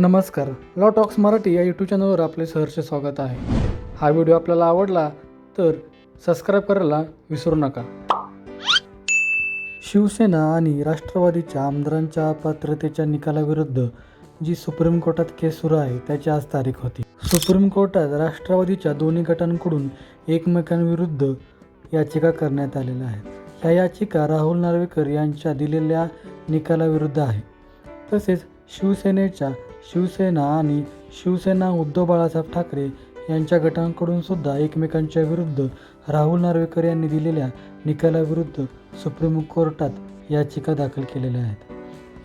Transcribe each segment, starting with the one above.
नमस्कार law talks Marathi या YouTube चॅनलवर आपले सहर्ष स्वागत आहे. हा व्हिडिओ आपल्याला आवडला तर सबस्क्राईब करायला विसरू नका. शिवसेना आणि राष्ट्रवादीच्या आमदारांच्या पात्रतेच्या निकालाविरुद्ध जी सुप्रीम कोर्टात केस सुरू आहे त्याची आज तारीख होती. सुप्रीम कोर्टात राष्ट्रवादीच्या दोन्ही गटांकडून एकमेकांविरुद्ध याचिका करण्यात आलेल्या आहेत. ह्या याचिका राहुल नार्वेकर यांच्या दिलेल्या निकालाविरुद्ध आहे. तसेच शिवसेनेच्या शिवसेना आणि शिवसेना उद्धव बाळासाहेब ठाकरे यांच्या गटांकडून सुद्धा एकमेकांच्या विरुद्ध राहुल नार्वेकर यांनी दिलेल्या निकालाविरुद्ध सुप्रीम कोर्टात याचिका दाखल केलेल्या आहेत.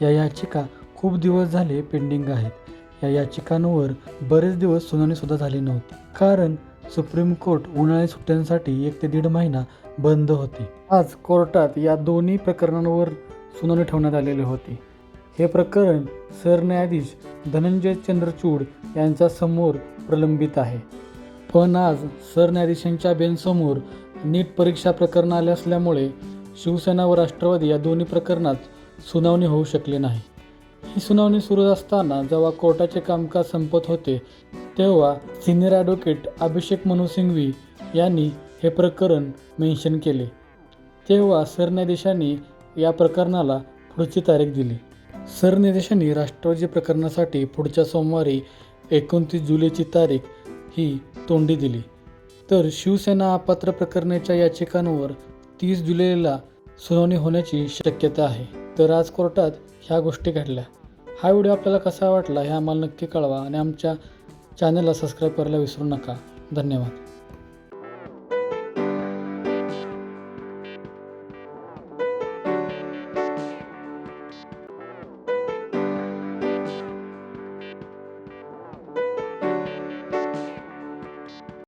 या याचिका खूप दिवस झाले पेंडिंग आहेत. या याचिकांवर बरेच दिवस सुनावणीसुद्धा झाली नव्हती. कारण सुप्रीम कोर्ट उन्हाळी सुट्ट्यांसाठी एक ते दीड महिना बंद होते. आज कोर्टात या दोन्ही प्रकरणांवर सुनावणी ठेवण्यात आलेली होती. हे प्रकरण सरन्यायाधीश धनंजय चंद्रचूड यांच्या समोर प्रलंबित आहे. पण आज सरन्यायाधीशांच्या बेंचसमोर नीट परीक्षा प्रकरण आले असल्यामुळे शिवसेना व राष्ट्रवादी या दोन्ही प्रकरणात सुनावणी होऊ शकली नाही. ही सुनावणी सुरू असताना जेव्हा कोर्टाचे कामकाज संपत होते तेव्हा सिनियर ॲडव्होकेट अभिषेक मनू सिंघवी यांनी हे प्रकरण मेन्शन केले. तेव्हा सरन्यायाधीशांनी या प्रकरणाला पुढची तारीख दिली. सरन्यायाधीशांनी राष्ट्रवादी प्रकरणासाठी पुढच्या सोमवारी एकोणतीस जुलैची तारीख ही तोंडी दिली. तर शिवसेना अपात्र प्रकरणाच्या याचिकांवर तीस जुलैला सुनावणी होण्याची शक्यता आहे. तर आज कोर्टात ह्या गोष्टी घडल्या. हा व्हिडिओ आपल्याला कसा वाटला हे आम्हाला नक्की कळवा आणि आमच्या चॅनलला सबस्क्राईब करायला विसरू नका. धन्यवाद.